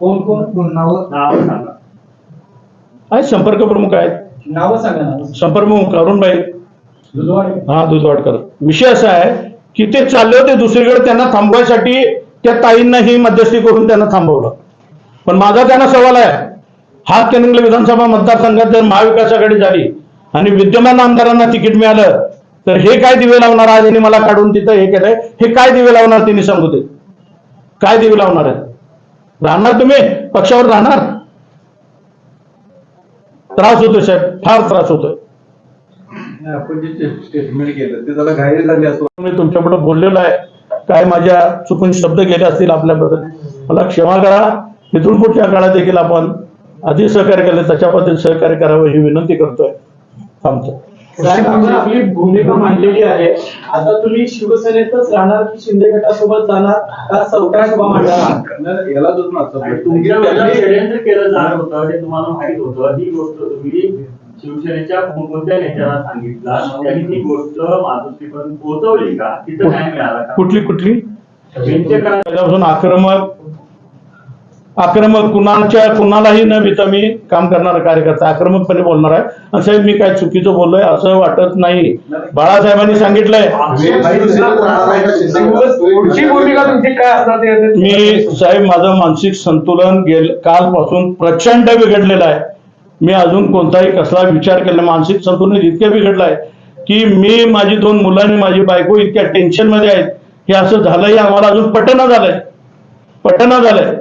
कोण कोण? नाव? नाव सांगा. आहेत संपर्क प्रमुख आहेत. नाव सांगा नाव. संपर्क प्रमुख अरुणबाई. दुधवाडे. हा दुधवाडकर. विषय असा आहे की ते चालले होते दुसरीकडे त्यांना थांबवायसाठी त्या ताईंना ही मध्यस्थी करून त्यांना थांबवलं. पण माझा त्यांना सवाल आहे. हा तेलंगण विधानसभा मतदारसंघात जर महाविकास आघाडी झाली आणि विद्यमान आमदारांना तिकीट मिळालं तर हे काय दिवे लावणार आज? यांनी मला काढून तिथं हे केलंय. हे काय दिवे लावणार? त्यांनी सांगू ते काय दिवे लावणार आहे राहणार तुम्ही? पक्षावर राहणार? त्रास होतोय साहेब. फार त्रास होतोय. आपण जे स्टेटमेंट केलं ते जरा घाई झाली असं मी तुमच्यापुढे बोललेलो आहे. काय माझ्या चुकून शब्द गेले असतील आपल्याबद्दल. मला क्षमा करा. इथून पुढच्या काळात देखील आपण अधिक सहकार्य केलं त्याच्या पद्धतीने सहकार्य करावं ही विनंती करतोय. थांबतो. आपली भूमिका मांडलेली आहे. आता तुम्ही शिवसेनेतच राहणार की शिंदे गटासोबत जाणार का चौकट उभा मांडणार? याला षडयंत्र केलं जात होतं हे तुम्हाला माहीत होतं. ही गोष्ट तुम्ही शिवसेनेच्या कोणत्या नेत्याला सांगितला? त्यांनी ती गोष्ट मातोश्रीपर्यंत पोहोचवली का? तिथं काय मिळाला का? कुठली कुठली? आक्रमक आक्रमक कुणाच्या कुणालाही न भीता मी काम करणारा कार्यकर्ता आक्रमकपणे बोलणार आहे. आणि साहेब मी काय चुकीचं बोललोय असं वाटत नाही. बाळासाहेबांनी सांगितलंय. मी साहेब माझं मानसिक संतुलन गेल कालपासून प्रचंड बिघडलेलं आहे. मी अजून कोणताही कसला विचार केला. मानसिक संतुलन इतकं बिघडलं आहे की मी माझी दोन मुलं आणि माझी बायको इतक्या टेन्शनमध्ये आहेत. हे असं झालंय आम्हाला अजून पटना झालंय. पटना झालंय.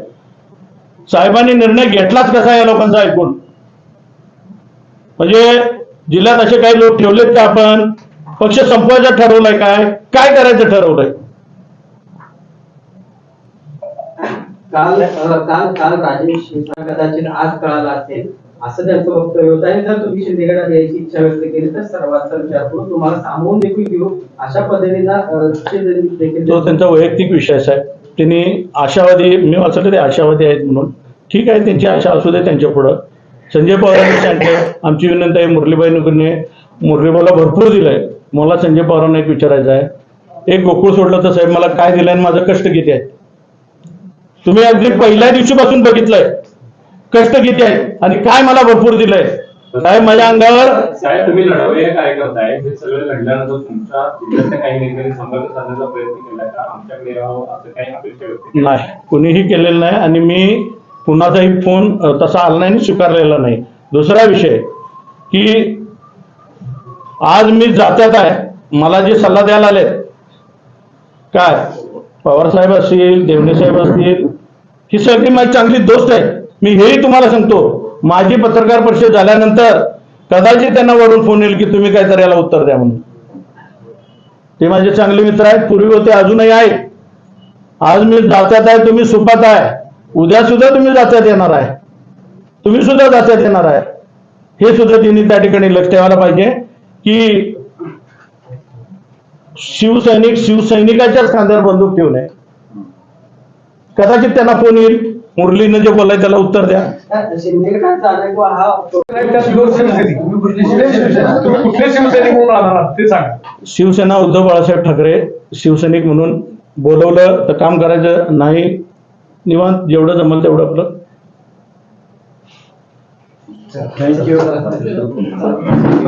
साहेबांनी निर्णय घेतलाच कसा या लोकांचा ऐकून? म्हणजे जिल्ह्यात असे काही लोक ठेवलेत का आपण? पक्ष संपवायचं ठरवलंय काय? काय करायचं ठरवलंय? काल काल काल राजेश कदाचित आज कळाला असेल. असं त्यांचं वक्तव्य होतं. आणि जर तुम्ही शिंदेगडात यायची इच्छा व्यक्त केली तर सर्वांचा विचार करून तुम्हाला सामावून देखील घेऊ. अशा शिंदे देखील तो त्यांचा वैयक्तिक विषय आहे. त्यांनी आशावादी मी वाचलं ते आशावादी आहेत म्हणून. ठीक आहे त्यांची आशा असू दे त्यांच्या पुढं. संजय पवारांनी सांगितलं आमची विनंती आहे मुरलीबाई नगरने मुरलीबाईला भरपूर दिलंय. मला संजय पवारांना एक विचारायचं आहे. एक गोकुळ सोडलं तर साहेब मला काय दिलंय आणि माझं कष्ट किती आहे? तुम्ही अगदी पहिल्या दिवशीपासून बघितलंय. कष्ट किती आहेत आणि काय मला भरपूर दिलंय? साहेब माझ्या अंगावर साहेब तुम्ही लढावे हे काय करताय? हे सगळं घडल्यानंतर तुमच्या जिल्ह्यातल्या काही नेत्यांनी संपर्क साधण्याचा प्रयत्न केला का? आमच्याकडे यावं असं काही अपेक्षा केली? नाही कुणीही केलेलं नाही आणि मी कुणाचाही फोन तसा आला नाही स्वीकारलेला नाही. दुसरा विषय की आज मी जात्यात आहे. मला जे सल्ला द्यायला आले काय? पवार साहेब असतील देवणे साहेब असतील ही सगळी माझी चांगली दोस्त आहे मी हेही तुम्हाला सांगतो. माझी पत्रकार परिषद झाल्यानंतर कदाचित त्यांना वरून फोन येईल की तुम्ही काहीतरी याला उत्तर द्या म्हणून. ते माझे चांगले मित्र आहेत पूर्वी होते अजूनही आहेत. आज मी जात्यात आहे तुम्ही सुपात आहे. उद्या सुद्धा तुम्ही जात्यात येणार आहे. तुम्ही सुद्धा जात्यात येणार आहे. हे सुद्धा तिन्ही त्या ठिकाणी लक्ष ठेवायला पाहिजे की शिवसैनिक शिवसैनिकाच्याच खांद्यावर बंदूक ठेवू नये. कदाचित त्यांना फोन येईल मुरलीनं जे बोलाय त्याला उत्तर द्या. शिवसेना उद्धव बाळासाहेब ठाकरे शिवसैनिक म्हणून बोलवलं तर काम करायचं नाही. निवांत जेवढं जमल तेवढं आपलं.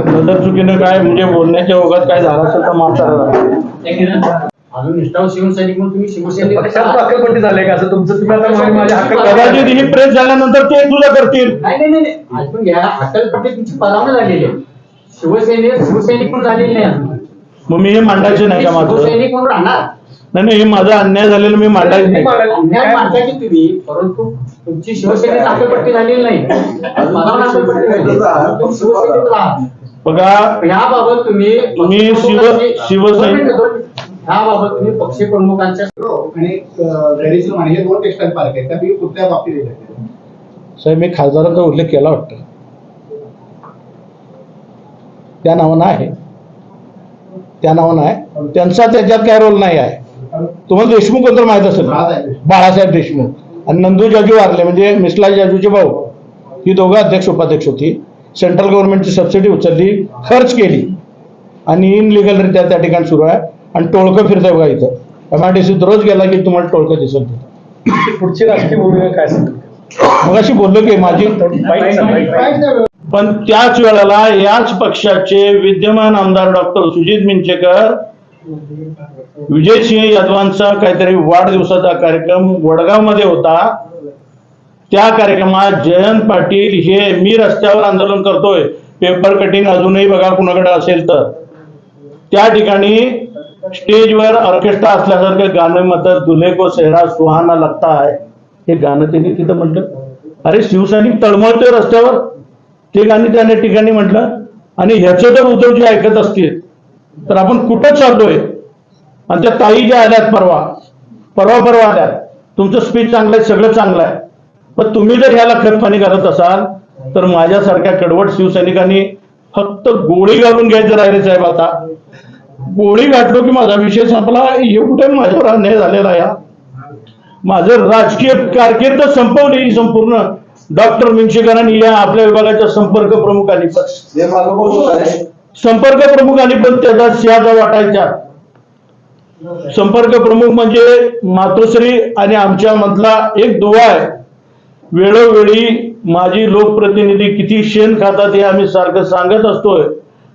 नंतर चुकीनं काय म्हणजे बोलण्याच्या ओघात काय झालं असेल तर माफ करा. अजून निष्ठाव शिवसैनिक म्हणून तुम्ही शिवसेनेत पक्षात हक्कपट्टी झाले का? असं तुमचं तुम्ही आता म्हणे माझ्या कदाचित हक्क ही प्रेस झाल्यानंतर ते तुझं करतील. नाही नाही नाही, तुमची परावणं झालेली आहे. शिवसेने शिवसैनिक म्हणून झालेली नाही अजून. मग मी हे मांडायचं नाही का माझं शिवसैनिक म्हणून राहणार. नाही नाही हे माझा अन्याय झालेला मी मांडायचं नाही अन्याय की तुम्ही? परंतु तुमची शिवसेनेत अटलपट्टी झालेली नाही. परावणं अटलपट्टी झालेली आहे. तुम्ही शिवसेनेत राहा. बघा ह्याबाबत तुम्ही मी शिव- शिवसैनिक- ह्याबाबत तुम्ही पक्ष प्रमुखांच्या आणि रेडिसन आणि हे दोन टेक्स्टाईल पार्क आहेत त्यापैकी कुठल्या बाबतीत? साहेब मी खासदारांचा उल्लेख केला वाटतं. त्या नावानं आहे. त्या नावानं आहे. त्यांचा त्याच्यात काय रोल नाही आहे. तुम्हाला देशमुख कोणतं माहीत असेल बाळासाहेब देशमुख. बाळासाहेब देशमुख. आणि नंदू जाजू वारले म्हणजे मिसला जाजूचे भाऊ. ही दोघं अध्यक्ष उपाध्यक्ष होती. सेंट्रल गव्हर्नमेंटची सबसिडी उचलली खर्च केली. आणि इन रित्या त्या ठिकाणी सुरू आहे. आणि टोळकं फिरतंय बघा इथं. एम आय डी सीत रोज गेला की तुम्हाला टोळकं दिसेल तिथं. पुढची राजकीय भूमिका काय सांगते? मग अशी बोललो की माझी. पण त्याच वेळेला याच पक्षाचे विद्यमान आमदार डॉक्टर सुजित मिंचेकर विजयसिंह यादवांचा काहीतरी वाढदिवसाचा कार्यक्रम वडगावमध्ये होता. त्या कार्यक्रमात जयंत पाटील हे मी रस्त्यावर आंदोलन करतोय. पेपर कटिंग अजूनही बघा कुणाकडे असेल तर. त्या ठिकाणी स्टेजवर ऑर्केस्ट्रा असल्यासारखं गाणं म्हणतात दुल्हे को सेहरा सुहाना लगता आहे हे गाणं त्यांनी तिथं म्हटलं. अरे शिवसैनिक तळमळतोय रस्त्यावर. ते गाणं त्याने ठिकाणी म्हटलं. आणि ह्याचं जर उद्धवजी ऐकत असतील तर आपण कुठं चाललोय? आणि त्या ताई ज्या आल्यात परवा परवा परवा आल्यात तुमचं स्पीच चांगलं आहे सगळं चांगलं आहे. पण तुम्ही जर ह्याला खतपाणी करत असाल तर माझ्यासारख्या कडवट शिवसैनिकांनी फक्त गोळी घालून घ्यायचं राहिले साहेब आता. गोळी घातलो की माझा विषय संपला. एवढं माझ्यावर अन्याय झालेला आहे? हा. माझं राजकीय कारकीर्द संपवली ही संपूर्ण. डॉक्टर मिंचेकरांनी या आपल्या विभागाच्या संपर्क प्रमुखांनी पण. संपर्क प्रमुखांनी पण त्याचा सियाचा वाटायचा. संपर्क प्रमुख म्हणजे मातोश्री आणि आमच्या मधला एक दुवा आहे. वेळोवेळी माझी लोकप्रतिनिधी किती शेण खातात हे आम्ही सारखं सांगत असतोय.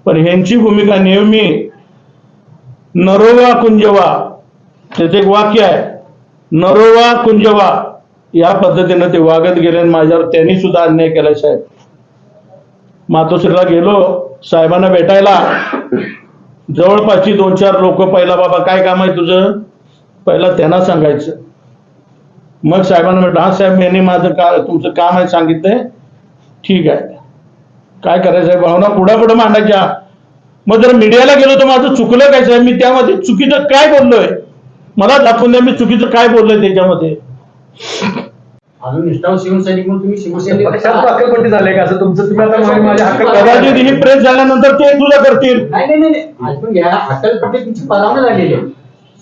पण ह्यांची भूमिका नेहमी नरोवा कुंजवा. त्याचे एक वाक्य आहे. नरोवा कुंजवा. या पद्धतीनं ते वागत गेले माझ्यावर त्यांनी सुद्धा अन्याय केला साहेब. मातोश्रीला गेलो. साहेबांना भेटायला. जवळपासची दोन चार लोक पहिला बाबा काय काम आहे तुझं? पहिला त्यांना सांगायचं. मग साहेबांना म्हटलं हा साहेब यांनी माझं का तुमचं काम आहे सांगितलंय. ठीक आहे. काय करायचं आहे? भावना पुढं पुढे मांडायच्या. मग जर मीडियाला गेलो तर माझं चुकलं काय साहेब? मी त्यामध्ये चुकीचं काय बोललोय? मला दाखवून द्या मी चुकीचं काय बोललोय त्याच्यामध्ये. अजून निष्ठाव शिवसैनिक म्हणून तुम्ही शिवसेनेत पक्षात वाकरपट्टी झाले का असं? तुमचं तुम्ही आता म्हणे माझ्या हक्क कदाचित ही प्रेस झाल्यानंतर ते तुला करतील. नाही नाही नाही नाही. ऐकून घ्या अटल पटेल तुमची परावना झालेली आहे.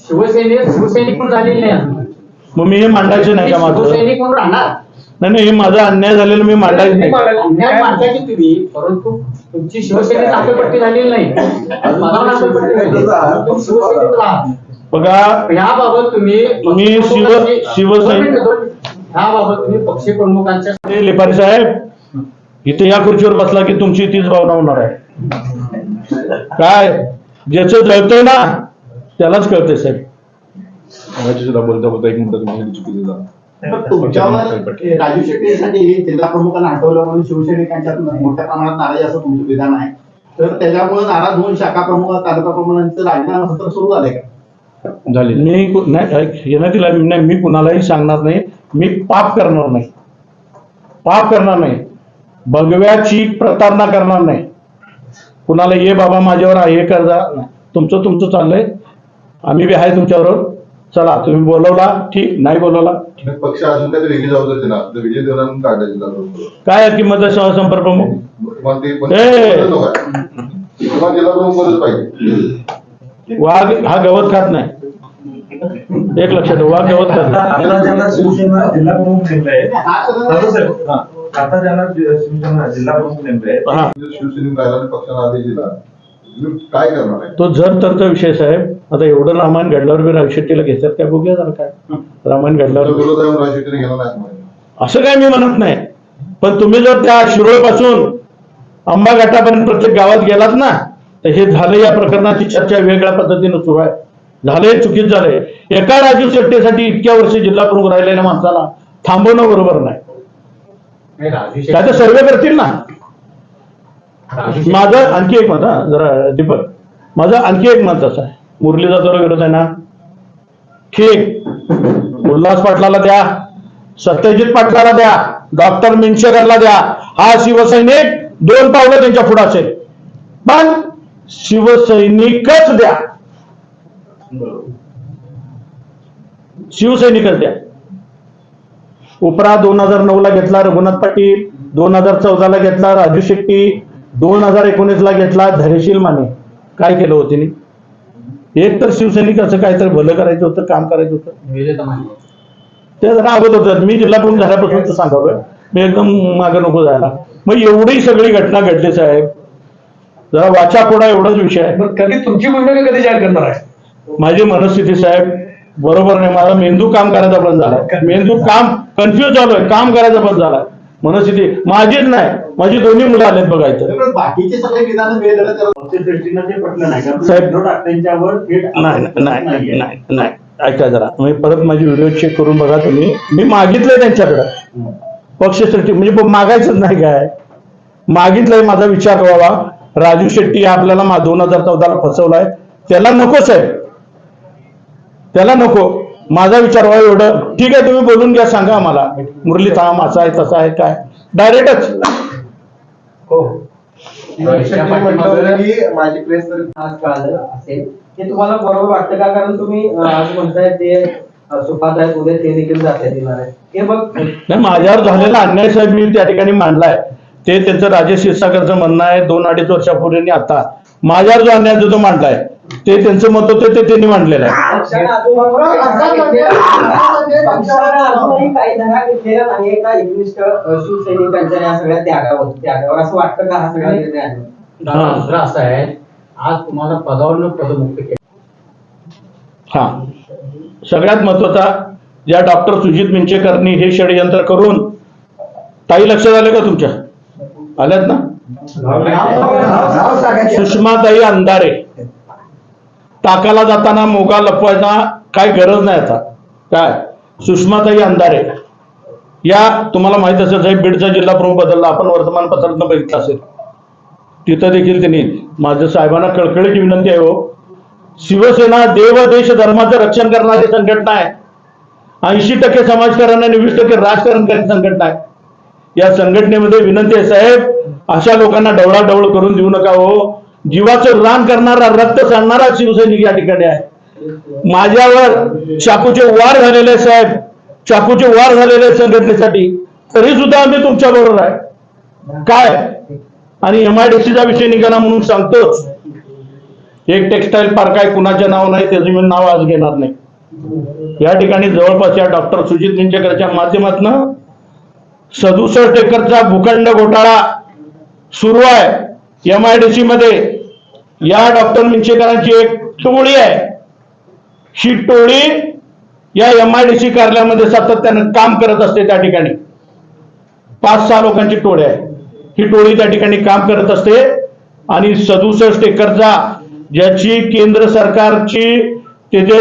शिवसेनेत शिवसैनिक म्हणून झालेली नाही. मग मी हे मांडायचं नाही का माझं शिवसैनिक म्हणून राहणार? नाही नाही हे माझा अन्याय झालेला मी मांडायचं नाही अन्याय मानताय की तुम्ही परंतु तुमची शिवसेनेत अटलपट्टी झालेली नाही. परावना अटलपट्टी झाली तुम्ही शिवसेनेत राहा. बघा ह्याबाबत तुम्ही तुम्ही शिव- शिवसैनिक- ह्याबाबत तुम्ही पक्ष प्रमुखांच्या ते लिपारी साहेब इथे या खुर्चीवर बसला की तुमची तीच भावना होणार आहे. काय? ज्याचं जळतंय ना त्यालाच कळतंय साहेब. मगाशी सुद्धा बोलता बोलता एक मिनिट तुम्हाला चुकीचं झालं. तुमच्यावर राजू शेट्टीसाठी जिल्हा प्रमुखांना हटवलं म्हणून शिवसैनिकांच्यात मोठ्या प्रमाणात नाराजी असं तुमचं विधान आहे. तर त्याच्यामुळे नाराज होऊन शाखा प्रमुख तालुका प्रमुखांचं राजीनामा सत्र सुरू झालंय का? झाली. मी कु- नाही हे मी कुणालाही सांगणार नाही. मी पाप करणार नाही. पाप करणार नाही. भगव्याची प्रतारणा करणार नाही. कुणाला ये बाबा माझ्यावर आहे, हे कर जा. नाही. तुमचं तुमचं चाललंय. आम्ही बी आहे तुमच्याबरोबर. चला तुम्ही बोलवला? ठीक नाही बोलवला? पक्ष असून काही वेगळी जबाबदारी ना तर विजय देवरांना काढायची जातो काय आहे किंमत सहसंपर्क प्रमुख? मग ते पण ए! तुम्हाला जिल्हा प्रमुख मदत पाहिजे. वाघ हा गवत खात नाही. एक लक्षात ठेवा, वाघ गवत खात नाही. आता ज्यांना शिवसेना जिल्हा प्रमुख नेमले हा तर- साहेब आता ज्यांना शिवसेना जिल्हा प्रमुख नेमले हा. शिवसेनेत राहिला आणि पक्षाने आदेश दिला. काय करणार आहे? तो जर तरचा विषय साहेब आता एवढं रामायण घडल्यावर बी राजशेट्टीला घेतात काय बघूया जरा काय. रामायण घडल्यावर. नाही. असं काय मी म्हणत नाही. पण तुम्ही जर त्या शिरोळपासून आंबा घाटापर्यंत प्रत्येक गावात गेलात ना तर हे झालं या प्रकरणाची चर्चा वेगळ्या पद्धतीनं सुरू आहे. झालंय चुकीच झालंय. एका राजू शेट्टीसाठी इतक्या वर्ष जिल्हा प्रमुख राहिलेल्या माणसाला थांबवणं बरोबर नाही. काय तर सर्वे करतील ना. माझं आणखी एक मत हा जरा दीपक. माझं आणखी एक मत असं आहे. मुरलीचा जर विरोध आहे ना ठीक. उल्हास पाटलाला द्या सत्यजित पाटलाला द्या डॉक्टर मिनशेकरला द्या. हा शिवसैनिक दोन पावलं त्यांच्या पुढे असेल. पण शिवसैनिकच द्या. शिवसैनिकच द्या. उपरा दोन हजार नऊ ला घेतला रघुनाथ पाटील दोन हजार चौदा ला घेतला राजू शेट्टी दोन हजार एकोणीस ला घेतला धैर्यशील माने. काय केलं होते एक तर शिवसैनिकाचं काहीतरी भलं करायचं होतं काम करायचं होतं. ते जरा अगोदर होतं. मी जिल्हा प्रमुख झाल्यापासून तर सांगावं मी एकदम मागं नको जायला. मग एवढी सगळी घटना घडली साहेब. जरा वाचा कोडा एवढाच विषय आहे. कधी तुमची भूमिका कधी जाहीर करणार आहे? माझी मनस्थिती साहेब बरोबर नाही. माझा मेंदू काम करायचा बंद झाला मेंदू काम कन्फ्युज झालोय. काम करायचा बंद झाला मनस्थिती माझीच नाही. माझी दोन्ही मुलं आलेत बघायचं बाकीचे सगळे विधान नाही ऐका जरा. मी परत माझी व्हिडिओ चेक करून बघा तुम्ही. मी मागितलंय त्यांच्याकडे. पक्षश्रेष्ठी म्हणजे मागायचंच नाही काय? मागितलंय माझा विचार व्हावा राजू शेट्टी आपल्याला दोन हजार चौदाला फसवलाय. त्याला नकोच आहे त्याला नको. माझा विचार व्हावा एवढं. ठीक आहे तुम्ही बोलून घ्या सांगा आम्हाला. मुरली थांब असा आहे तसा आहे काय? डायरेक्टच की माझी प्रेस असेल हे तुम्हाला बरोबर वाटतं का? कारण तुम्ही आज म्हणताय ते हे नाही माझ्यावर झालेला अन्याय साहेब मी त्या ठिकाणी मांडलाय. ते त्यांचं राजेश क्षीरसागरचं म्हणणं आहे दोन अडीच वर्षापूर्वी आता. माझ्यावर जो अन्याय जो तो मांडलाय. ते त्यांचं मत होतं ते त्यांनी मांडलेलं आहे. पक्षाने अजूनही पक्षाने अजूनही काही धडा घेतलेला नाही का एकनिष्ठ अं, शिवसैनिकांच्या या सगळ्या त्यागावर त्यागावर असं वाटतं का हा. सगळा निर्णय आहे. दुसरं असं आहे आज तुम्हाला पदावरनं पदमुक्त केलं. हा. सगळ्यात महत्त्वाचा ज्या डॉक्टर सुजित मिंचेकरनी हे षडयंत्र करून ताई लक्षात आले का तुमच्या? आल्यात ना? सुषमाताई अंधारे. टाकाला जाताना मोगा लपवायचा काय गरज नाही आता. काय? सुषमाताई अंधारे. या तुम्हाला माहीत असेल साहेब बीडचा जिल्हा प्रमुख बदलला. आपण वर्तमानपत्रातनं बघितलं असेल. तिथं देखील त्यांनी माझं साहेबांना कळकळीची विनंती आहे हो. शिवसेना देव देश धर्माचं रक्षण करणारी संघटना आहे. ऐंशी टक्के समाजकारण आणि वीस टक्के राजकारण करणारी संघटना आहे. या संघटनेमध्ये विनंती आहे साहेब अशा लोकांना डवळाडवळ करून देऊ नका हो. जीवाचं रान करणारा रक्त सांडणारा शिवसैनिक या ठिकाणी आहे. माझ्यावर चाकूचे वार झालेले साहेब. चाकूचे वार झालेले संघटनेसाठी. तरी सुद्धा आम्ही तुमच्या बरोबर आहे. काय? आणि एमआयडीसीचा विषय निघाला म्हणून सांगतोच एक टेक्सटाईल पार्क आहे कुणाच्या नाव नाही त्याचं मी नाव आज घेणार नाही. या ठिकाणी जवळपास या डॉक्टर सुजित मिंचेकरच्या माध्यमातून सदुसष्ट एकरचा भूखंड घोटाळा सुरू आहे. एम आय डी सी मध्ये या डॉक्टर मिंचेकरांची एक टोळी आहे. ही टोळी या एम आय डी सी कार्यालयामध्ये सातत्यानं काम करत असते त्या ठिकाणी. पाच सहा लोकांची टोळी आहे. ही टोळी त्या ठिकाणी काम करत असते. आणि सदुसष्ट एकरचा ज्याची केंद्र सरकारची ते जे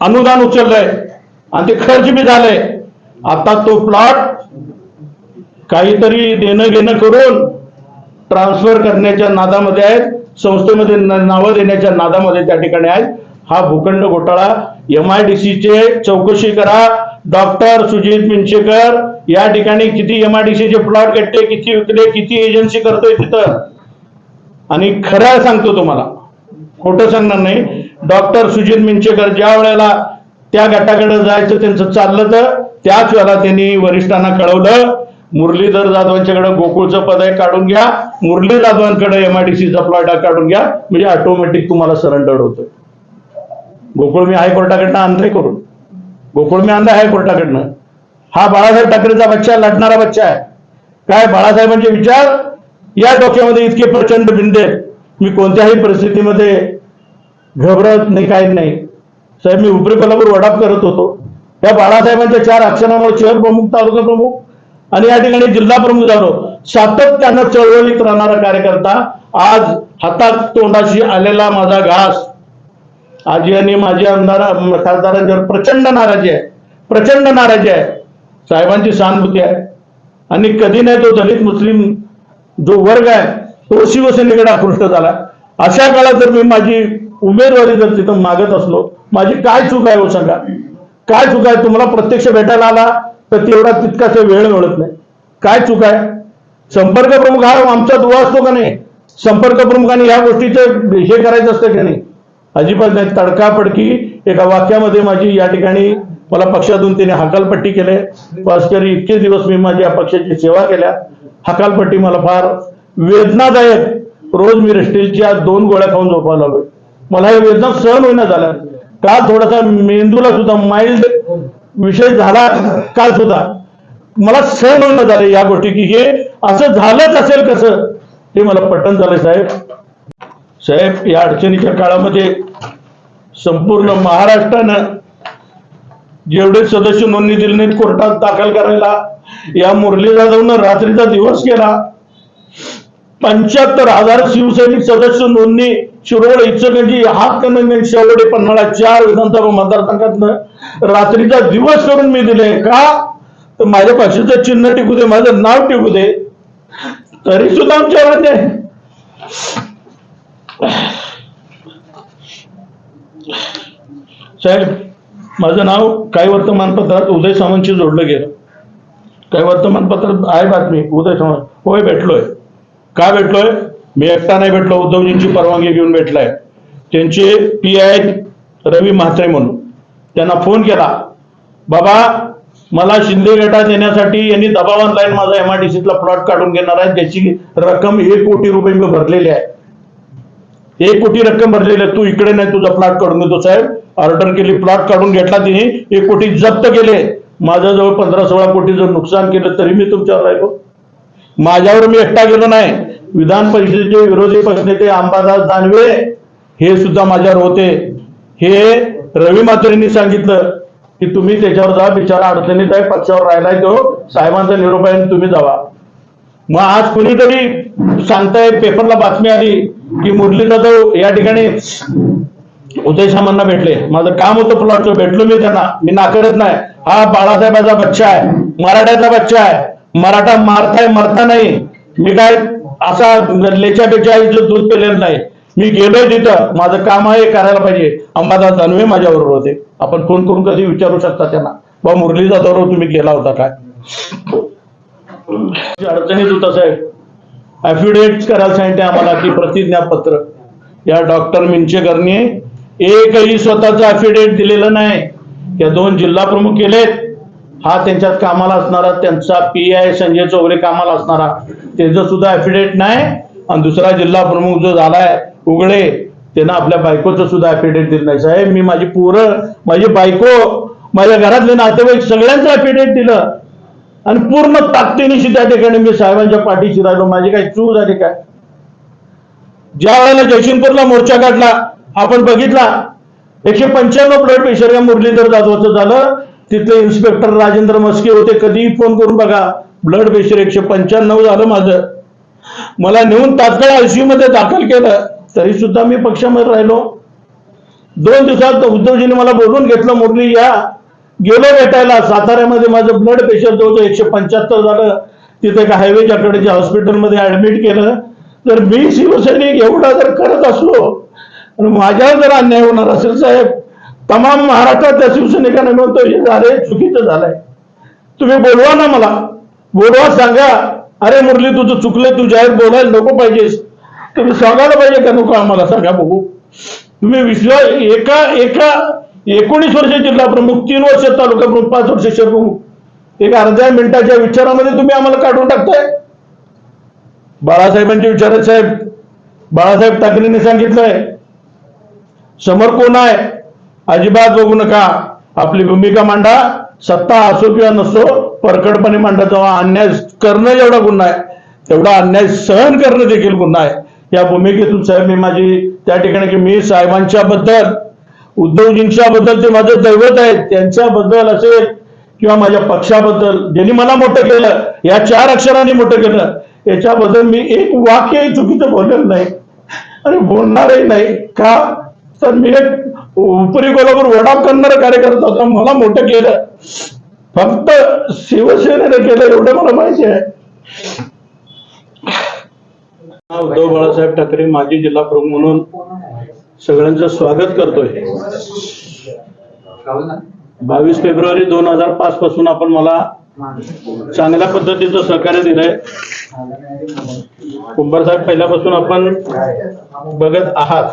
अनुदान उचललंय आणि ते खर्च बी झालंय. आता तो प्लॉट काहीतरी देणं घेणं करून ट्रान्सफर करण्याच्या नादामध्ये आहेत संस्थेमध्ये नावं देण्याच्या नादामध्ये त्या ठिकाणी आहेत. हा भूखंड घोटाळा एम आय डी चे चौकशी करा. डॉक्टर सुजित मिंचेकर या ठिकाणी किती एम आय डी चे प्लॉट घेतले किती विकले किती एजन्सी करतोय तिथं? आणि खरं सांगतो तुम्हाला खोटं सांगणार नाही. डॉक्टर सुजित मिंचेकर ज्या वेळेला त्या गटाकडे जायचं त्यांचं चाललं तर त्याच वेळेला त्यांनी वरिष्ठांना कळवलं. मुरलीधर जाधवांच्याकडे गोकुळचं पद आहे काढून घ्या. मुरली जाधवांकडे एमआयडीसीचा प्लॉट काढून घ्या. म्हणजे ऑटोमॅटिक तुम्हाला सरेंडर होतं. गोकुळ मी हायकोर्टाकडनं आणते करून. गोकुळ मी आणलाय हायकोर्टाकडनं. हा बाळासाहेब ठाकरेचा बच्चा लढणारा बच्चा आहे. काय बाळासाहेबांचे विचार? या डोक्यामध्ये इतके प्रचंड बिंदे मी कोणत्याही परिस्थितीमध्ये घबरत नाही काही नाही. साहेब मी उपरी कोल्हापूर वडाप करत होतो. त्या बाळासाहेबांच्या चार अक्षरामुळे शहर प्रमुख तालुका प्रमुख आणि या ठिकाणी जिल्हा प्रमुख झालो सातत्यानं चळवळीत राहणारा कार्यकर्ता आज हातात तोंडाशी आलेला माझा घास. आजी आणि माझी आमदार खासदारांच्यावर प्रचंड नाराजी आहे. प्रचंड नाराजी आहे. साहेबांची सहानुभूती आहे. आणि कधी नाही तो दलित मुस्लिम जो वर्ग आहे तो शिवसेनेकडे आकृष्ट झाला. अशा काळात जर मी माझी उमेदवारी जर तिथं मागत असलो माझी काय चूक आहे हो सांगा? काय चूक आहे? तुम्हाला प्रत्यक्ष भेटायला आला? तर तेवढा तितकासा वेळ मिळत नाही. काय चूक आहे? संपर्क प्रमुख हा आमचा दुवा असतो का नाही? संपर्क प्रमुखाने ह्या गोष्टीचे हे करायचं असतं का नाही? अजिबात नाही. तडकापडकी एका वाक्यामध्ये माझी या ठिकाणी मला पक्षातून त्याने हकालपट्टी केले. वास्तरी इतके दिवस मी माझ्या पक्षाची सेवा केल्या. हकालपट्टी मला फार वेदनादायक. रोज मी रेस्टेलच्या दोन गोळ्या खाऊन झोपायला लागलोय. मला हे वेदना सहन होईना झाल्या. का थोडासा मेंदूला सुद्धा माइल्ड विषय झाला काल सुद्धा. मला सहन होईना झालं या गोष्टी की हे असं झालंच असेल कसं हे मला पटन झालंय साहेब. साहेब या अडचणीच्या काळामध्ये संपूर्ण महाराष्ट्रानं जेवढे सदस्य नोंदणी दिली नाहीत कोर्टात दाखल करायला या मुरली जाधवनं रात्रीचा दिवस केला पंच्याहत्तर हजार शिवसैनिक सदस्य नोंदणी शिरोळ इचलकरंजी हातकणंगले शेवडे पन्हाळा चार विधानसभा मतदारसंघातनं रात्रीचा दिवस करून मी दिले. का? तर माझ्या पक्षाचं चिन्ह टिकू दे माझं नाव टिकू दे. तरी सुद्धा आमच्या साहेब माझं नाव काही वर्तमानपत्रात उदय सावंतशी जोडलं गेलं. काही वर्तमानपत्रात आहे बातमी उदय सावंत. होय भेटलोय. का भेटलोय? मी एकटा नाही भेटलो उद्धवजींची परवानगी घेऊन भेटलाय. त्यांचे पी आय रवी म्हात्रे म्हणून. त्यांना फोन केला. बाबा मला शिंदे गटात येण्यासाठी यांनी दबाव आणलाय माझा एमआयडीसीतला प्लॉट काढून घेणार आहे. त्याची रक्कम एक कोटी रुपये मी भरलेली आहे. एक कोटी रक्कम भरलेली आहे. तू इकडे नाही तुझा प्लॉट काढून घेतो साहेब. ऑर्डर केली प्लॉट काढून घेतला तिने. एक कोटी जप्त केले. माझ्याजवळ पंधरा सोळा कोटी जर नुकसान केलं तरी मी तुमच्यावर राहिलो. माझ्यावर मी एकटा गेलो नाही. विधान परिषदेचे विरोधी पक्षनेते अंबादास दानवे हे सुद्धा माझ्यावर होते. हे रवी मात्रेंनी सांगितलं की तुम्ही त्याच्यावर जा बिचारा अडचणीत आहे पक्षावर राहिलाय तो साहेबांचा निरोप आहे आणि तुम्ही जावा. मग आज कुणीतरी सांगताय पेपरला बातमी आली की मुरली जाधव या ठिकाणी उदय सामांना भेटले. माझं काम होतं प्लॉटचं भेटलो मी त्यांना. मी नाकारत नाही. हा बाळासाहेबाचा बच्चा आहे मराठ्याचा बच्चा आहे. मराठा मारताय मरता नाही. मी काय असा लेच्यापेक्षा आईचं दूध पेलेलं नाही. मी गेलोय तिथं. माझं काम आहे करायला पाहिजे. अंबादास दानवे माझ्याबरोबर होते. आपण फोन करून कधी विचारू शकता त्यांना. बा मुरली जाधवराव तुम्ही गेला होता काय? अडचणीत होता साहेब. अफिडेव्हिट करायला सांगितले आम्हाला की प्रतिज्ञापत्र. या डॉक्टर मिंचेकरनी एकही स्वतःचं अफिडेव्हिट दिलेलं नाही. या दोन जिल्हा प्रमुख केलेत. हा त्यांच्यात कामाला असणारा त्यांचा पी आय संजय चौगरे कामाला असणारा त्याचं सुद्धा ऍफिडेट नाही. आणि दुसरा जिल्हा प्रमुख जो झालाय उघडे त्यांना आपल्या बायकोचं सुद्धा अफिडेव्हिट दिलं नाही. साहेब मी माझी पोरं माझी बायको माझ्या घरातले नातेवाईक सगळ्यांचं अफिडेव्हिट दिलं. आणि पूर्ण ताकदीनिशी त्या ठिकाणी मी साहेबांच्या पाठीशी राहिलो. माझी काही चूक झाली काय? ज्या वेळेला जयसिंगपूरला मोर्चा काढला आपण बघितला एकशे पंच्याण्णव ब्लड प्रेशर या मुरलीधर जाधवचं झालं. तिथले इन्स्पेक्टर राजेंद्र मस्के होते. कधीही फोन करून बघा. ब्लड प्रेशर एकशे पंच्याण्णव झालं माझं. मला नेऊन तात्काळ आयसीयू मध्ये दाखल केलं. तरी सुद्धा मी पक्षामध्ये राहिलो. दोन दिवसात उद्धवजीने मला बोलून घेतलं मुरली या. गेलो भेटायला. साताऱ्यामध्ये माझं ब्लड प्रेशर जवळजवळ एकशे पंच्याहत्तर झालं. तिथे एका हायवेच्या कडेच्या हॉस्पिटलमध्ये ऍडमिट केलं. तर मी शिवसैनिक एवढा जर करत असलो माझ्यावर जर अन्याय होणार असेल साहेब तमाम महाराष्ट्रातल्या शिवसैनिकांना म्हणतो हे झालंय चुकीचं झालंय. तुम्ही बोलवा ना मला. बोलवा सांगा. अरे मुरली तुझं चुकलंय तू जाहीर बोलायला नको पाहिजेस. तुम्ही सांगायला पाहिजे का नको आम्हाला? सांगा बघू. तुम्ही विश्वास एका एका एकोणीस वर्ष जिल्हा प्रमुख तीन वर्ष तालुका प्रमुख पाच वर्ष शहर प्रमुख. एक अर्ध्या मिनिटाच्या विचारामध्ये तुम्ही आम्हाला काढून टाकताय. बाळासाहेबांचे विचार साहेब बाळासाहेब ठाकरेंनी सांगितलंय समोर कोण आहे? अजिबात बघू नका. आपली भूमिका मांडा. सत्ता असो किंवा नसो परकडपणे मांडा तेव्हा अन्याय करणं एवढा गुन्हा आहे. तेवढा अन्याय सहन करणं देखील गुन्हा आहे. या भूमिकेतून साहेब मी माझी त्या ठिकाणी की मी साहेबांच्या बद्दल उद्धवजींच्या बद्दल ते माझं दैवत आहे त्यांच्याबद्दल असेल किंवा माझ्या पक्षाबद्दल ज्यांनी मला मोठं केलं या चार अक्षरांनी मोठं केलं याच्याबद्दल मी एक वाक्य चुकीचं बोलत नाही. आणि बोलणारही नाही. का? तर मी एक उपरी कोल्हापूर वडाप करणारा कार्यकर्ता होता. मला मोठं केलं. फक्त शिवसेनेने केलं एवढं मला माहिती आहे. उद्धव बाळासाहेब ठाकरे माजी जिल्हा प्रमुख म्हणून सगळ्यांचं स्वागत करतोय. बावीस फेब्रुवारी दोन हजार पाच पासून आपण मला चांगल्या पद्धतीचं सहकार्य दिलंय. कुंभारसाहेब पहिल्यापासून आपण बघत आहात.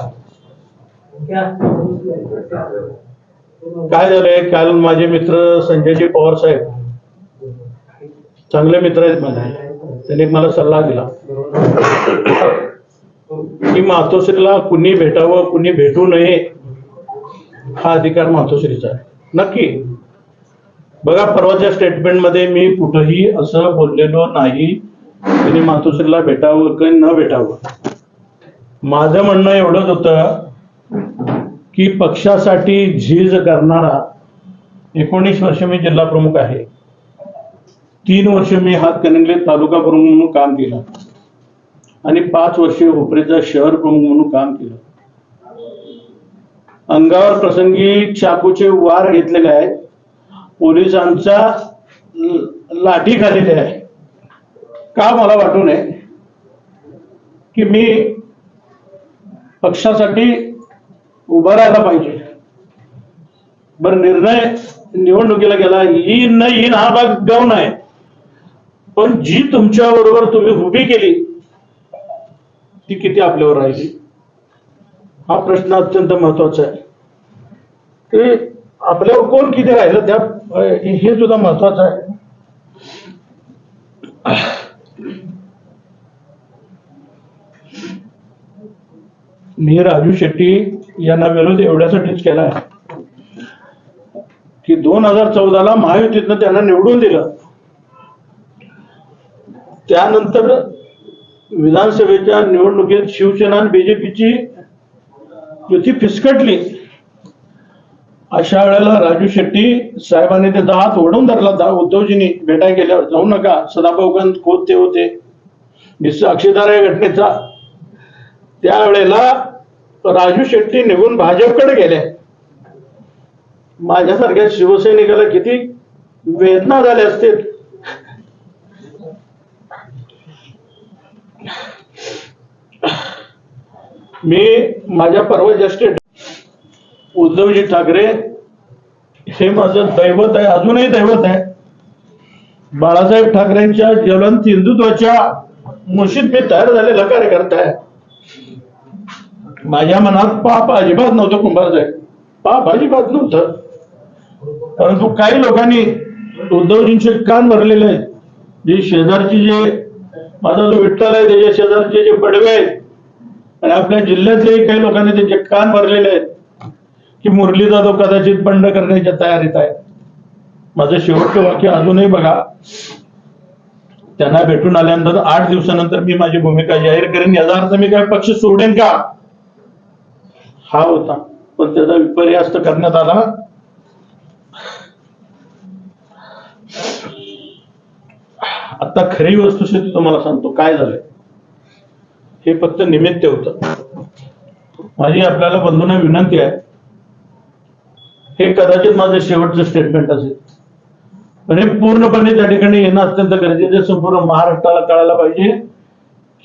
काय झालंय? काल माझे मित्र संजयजी पवार साहेब चांगले मित्र आहेत माझे. त्यांनी एक मला सल्ला दिला. की मातोश्रीला कुणी भेटावं कुणी भेटू नये हा अधिकार मातोश्रीचा आहे. नक्की. बघा परवाच्या स्टेटमेंटमध्ये मी कुठंही असं बोललेलो नाही. कुणी मातोश्रीला भेटावं की न भेटावं. माझं म्हणणं एवढंच होतं की पक्षासाठी झीज करणारा एकोणीस वर्ष मी जिल्हा प्रमुख आहे. तीन वर्ष मी हातकणंगले तालुका प्रमुख म्हणून काम केलं. आणि पाच वर्षे उपरेचा शहर प्रमुख म्हणून काम केलं. अंगावर प्रसंगी चाकूचे वार घेतलेले आहेत. पोलिसांचा लाठी खाल्लेली आहे का मला वाटू नये? की मी पक्षासाठी उभा राहायला पाहिजे. बरं निर्णय निवडणुकीला गेला. येईन न येईन हा भाग गौण आहे. पण जी तुमच्या बरोबर तुम्ही उभी केली ती किती आपल्यावर राहिली? हा प्रश्न अत्यंत महत्त्वाचा आहे. की आपल्यावर कोण किती राहिलं त्या हे सुद्धा महत्वाचं आहे. मी राजू शेट्टी यांना विरोध एवढ्यासाठीच केला आहे की दोन हजार चौदाला महायुतीतनं त्यांना निवडून दिलं. त्यानंतर विधानसभेच्या निवडणुकीत शिवसेना आणि बीजेपीची युती फिसकटली. अशा वेळेला राजू शेट्टी साहेबांनी त्याचा हात ओढून धरला. उद्धवजींनी भेटाय गेल्यावर जाऊ नका सदाभाऊ खोत ते होते. मी या घटनेचा. त्यावेळेला राजू शेट्टी निघून भाजपकडे गेले. माझ्यासारख्या शिवसैनिकाला किती वेदना झाल्या असतील. मी माझ्या परवा ज्येष्ठ उद्धवजी ठाकरे हे माझं दैवत आहे अजूनही दैवत आहे. बाळासाहेब ठाकरेंच्या ज्वलंत हिंदुत्वाच्या मुशीत मी तयार झालेला कार्यकर्ता आहे. माझ्या मनात पाप अजिबात नव्हतं कुंभारसाहेब. पाप अजिबात नव्हतं. परंतु काही लोकांनी उद्धवजींचे कान भरलेले आहेत. जे शेजारची जे माझा जो विठ्ठल आहे त्याच्या शेजारचे जे पडवे आहेत आणि आपल्या जिल्ह्यातलेही काही लोकांनी त्यांचे कान भरलेले आहेत की मुरली जाधव कदाचित बंड करण्याच्या तयारीत आहे माझं शेवटचं वाक्य अजूनही बघा. त्यांना भेटून आल्यानंतर आठ दिवसानंतर मी माझी भूमिका जाहीर करेन. याचा अर्थ मी काय पक्ष सोडेन का? हा होता. पण त्याचा विपर्यास्त करण्यात आला आता खरी वस्तुस्थिती तुम्हाला सांगतो काय झालंय? हे फक्त निमित्त होत. माझी आपल्याला बंधूंना विनंती आहे हे कदाचित माझं शेवटचं स्टेटमेंट असेल. पण हे पूर्णपणे त्या ठिकाणी येणं अत्यंत गरजेचं संपूर्ण महाराष्ट्राला कळायला पाहिजे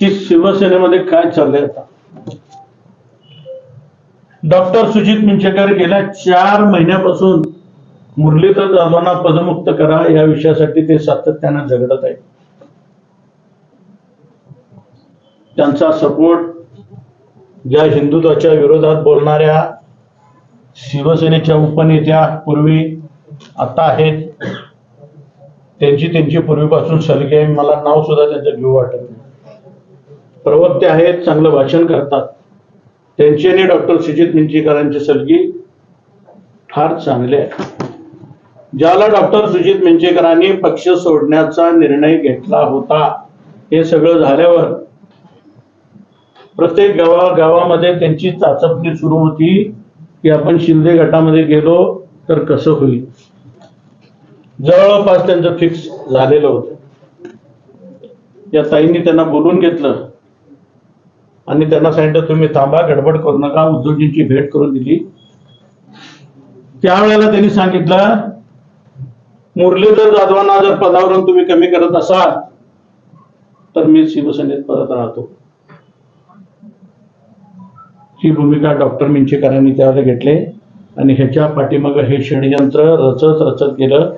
की शिवसेनेमध्ये काय चाललंय आता. डॉक्टर सुजित मिंचेकर गेल्या चार महिन्यापासून मुरलीधर जाधवांना पदमुक्त करा या विषयासाठी ते सातत्यानं झगडत आहेत त्यांचा सपोर्ट ज्या हिंदुत्वाच्या विरोधात बोलणाऱ्या शिवसेनेच्या उपनेत्या पूर्वी आता आहेत त्यांची त्यांची पूर्वीपासून सलगे आहे. मला नाव सुद्धा त्यांचं घेऊ वाटत नाही प्रवक्ते आहेत चांगलं भाषण करतात त्यांची आणि डॉक्टर सुजित मिंचीकरांची सलगी फार चांगले आहे. ज्याला डॉक्टर सुजित मिंचेकरांनी पक्ष सोडण्याचा निर्णय घेतला होता हे सगळं झाल्यावर प्रत्येक गावा गावामध्ये त्यांची चाचपणी सुरू होती की आपण शिंदे गटामध्ये गेलो तर कसं होईल. जवळपास त्यांचं फिक्स झालेलं होतं. या ताईंनी त्यांना बोलून घेतलं. आणि त्यांना सांगितलं तुम्ही थांबा गडबड करू नका उद्धवजींची भेट करून दिली. त्यावेळेला त्यांनी सांगितलं मुरलीधर जाधवांना जर पदावरून तुम्ही कमी करत असाल तर मी शिवसेनेत परत राहतो. ही भूमिका डॉक्टर मिंचेकरांनी त्यावेळेला घेतले आणि ह्याच्या पाठीमागं हे षडयंत्र रचत रचत गेलं.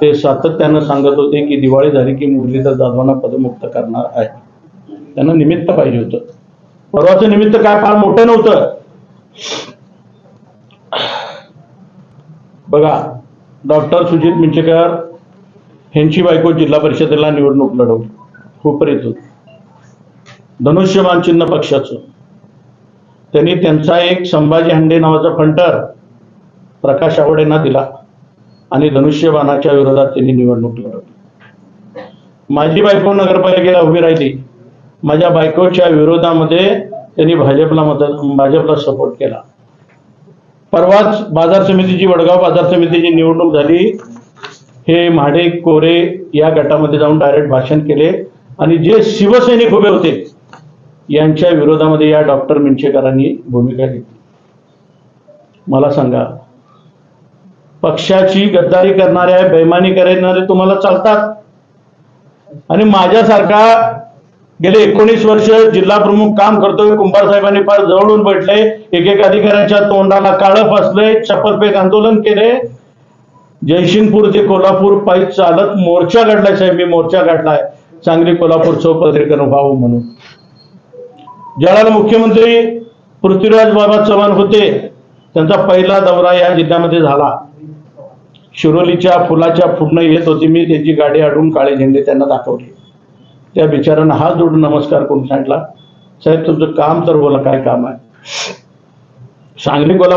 ते सातत्यानं सांगत होते की दिवाळी झाली की मुरलीधर जाधवांना पदमुक्त करणार आहे. त्यांना निमित्त पाहिजे होतं. परवाचं निमित्त काय फार मोठं नव्हतं. बघा डॉक्टर सुजित मिंचेकर ह्यांची बायको जिल्हा परिषदेला निवडणूक लढवली. हुपरीतून धनुष्यमान चिन्ह पक्षाचं. त्यांनी त्यांचा एक संभाजी हंडे नावाचा फंटर प्रकाश आवडेंना दिला आणि धनुष्यबाणाच्या विरोधात त्यांनी निवडणूक लढवली. माझी बायको नगरपालिकेला उभी राहिली. माझ्या बायकोच्या विरोधामध्ये त्यांनी भाजपला मदत भाजपला सपोर्ट केला. परवाच बाजार समितीची वडगाव बाजार समितीची निवडणूक झाली. हे म्हाडे कोरे या गटामध्ये जाऊन डायरेक्ट भाषण केले. आणि जे शिवसैनिक उभे होते यांच्या विरोधामध्ये या डॉक्टर मिंचेकरांनी भूमिका घेतली. मला सांगा पक्षाची गद्दारी करणाऱ्या बेमानी करणारे तुम्हाला चालतात. आणि माझ्यासारखा गेले एकोणीस वर्ष जिल्हा प्रमुख काम करतोय. कुंभार साहेबांनी फार जवळून बैठले. एक एक अधिकाऱ्यांच्या तोंडाला काळं फसले चप्पलपेक आंदोलन केले. जयसिंगपूर ते कोल्हापूर पायी चालत मोर्चा काढलाय साहेब. मी मोर्चा काढलाय. सांगली कोल्हापूर चौपदरीकरण व्हावं म्हणून. ज्याला मुख्यमंत्री पृथ्वीराज बाबा चव्हाण होते त्यांचा पहिला दौरा या जिल्ह्यामध्ये झाला. शिरोलीच्या फुलाच्या फुडणं येत होती. मी त्यांची गाडी अडून काळे झेंडे त्यांना दाखवले. त्या बिचारांना हात जोडून नमस्कार करून सांगितला साहेब तुमचं काम तर बोला काय काम आहे? सांगली कोल्हापूर